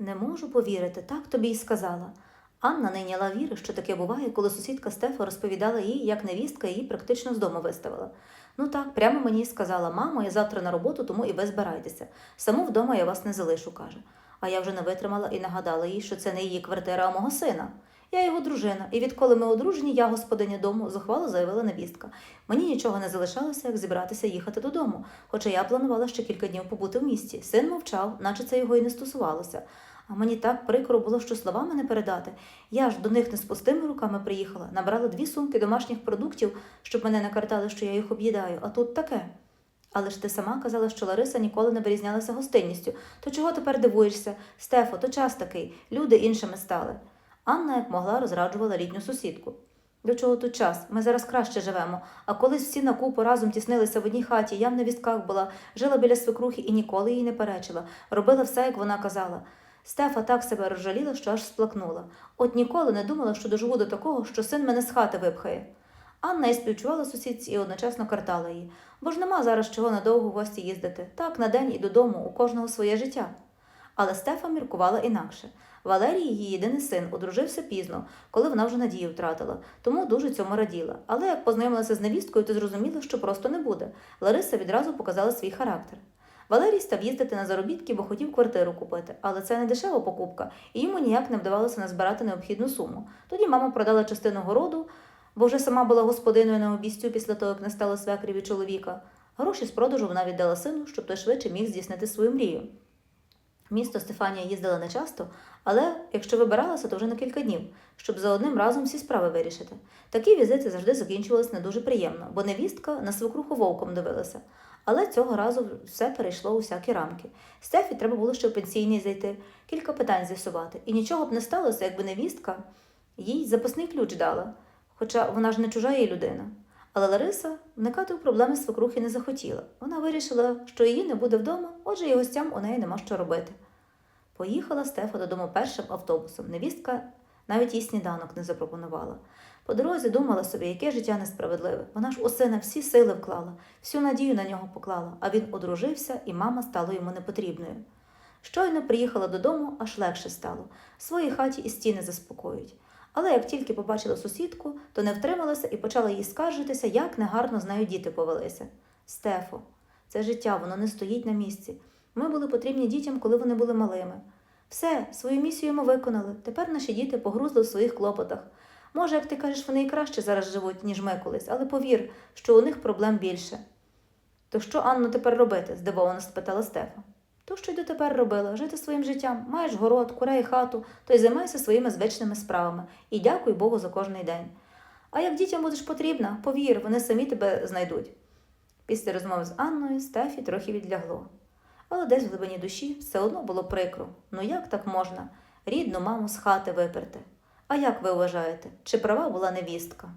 Не можу повірити, так тобі й сказала. Анна не йняла віри, що таке буває, коли сусідка Стефа розповідала їй, як невістка її практично з дому виставила. Ну так, прямо мені сказала, мамо, я завтра на роботу, тому і ви збирайтеся. Саму вдома я вас не залишу, каже. А я вже не витримала і нагадала їй, що це не її квартира, а мого сина. Я його дружина, і відколи ми одружені, я господиня дому, зухвало заявила невістка. Мені нічого не залишалося, як зібратися їхати додому, хоча я планувала ще кілька днів побути в місті. Син мовчав, наче це його і не стосувалося. А мені так прикро було, що словами не передати. Я ж до них не з пустими руками приїхала, набрала дві сумки домашніх продуктів, щоб мене не картали, що я їх об'їдаю, а тут таке. Але ж ти сама казала, що Лариса ніколи не вирізнялася гостинністю. То чого тепер дивуєшся? Стефо, то час такий, люди іншими стали. Анна, як могла, розраджувала літню сусідку. До чого тут час? Ми зараз краще живемо. А колись всі на купу разом тіснилися в одній хаті, я в невістках була, жила біля свекрухи і ніколи їй не перечила. Робила все, як вона казала. Стефа так себе розжаліла, що аж сплакнула. От ніколи не думала, що доживу до такого, що син мене з хати випхає. Анна і співчувала сусідці і одночасно картала її, бо ж нема зараз чого надовго в гості їздити. Так, на день і додому, у кожного своє життя. Але Стефа міркувала інакше. Валерій, її єдиний син, одружився пізно, коли вона вже надію втратила, тому дуже цьому раділа. Але як познайомилася з невісткою, то зрозуміла, що просто не буде. Лариса відразу показала свій характер. Валерій став їздити на заробітки, бо хотів квартиру купити, але це не дешева покупка, і йому ніяк не вдавалося назбирати необхідну суму. Тоді мама продала частину городу, бо вже сама була господиною на обістю після того, як не стало свекрі від чоловіка. Гроші з продажу вона віддала сину, щоб той швидше міг здійснити свою мрію. Місто Стефанія їздила не часто, але якщо вибиралася, то вже на кілька днів, щоб за одним разом всі справи вирішити. Такі візити завжди закінчувалися не дуже приємно, бо невістка на свекруху вовком дивилася. Але цього разу все перейшло у всякі рамки. Стефі треба було ще в пенсійний зайти, кілька питань з'ясувати. І нічого б не сталося, якби невістка їй запасний ключ дала, хоча вона ж не чужа їй людина. Але Лариса вникати у проблеми свекрухи не захотіла. Вона вирішила, що її не буде вдома, отже, і гостям у неї нема що робити. Поїхала Стефа додому першим автобусом. Невістка навіть їй сніданок не запропонувала. По дорозі думала собі, яке життя несправедливе. Вона ж у сина всі сили вклала, всю надію на нього поклала, а він одружився, і мама стала йому непотрібною. Щойно приїхала додому, аж легше стало. В своїй хаті і стіни заспокоюють. Але як тільки побачила сусідку, то не втрималася і почала їй скаржитися, як негарно з нею діти повелися. Стефо, це життя, воно не стоїть на місці. Ми були потрібні дітям, коли вони були малими. Все, свою місію ми виконали. Тепер наші діти погрузли в своїх клопотах. Може, як ти кажеш, вони і краще зараз живуть, ніж ми колись, але повір, що у них проблем більше. То що, Анно, тепер робити? здивовано спитала Стефа. То, що й дотепер робила, жити своїм життям. Маєш город, курей хату, то й займайся своїми звичними справами. І дякуй Богу за кожний день. А як дітям будеш потрібна, повір, вони самі тебе знайдуть. Після розмови з Анною Стефі трохи відлягло. Але десь в глибині душі все одно було прикро. Ну як так можна? Рідну маму з хати виперти. А як ви вважаєте, чи права була невістка?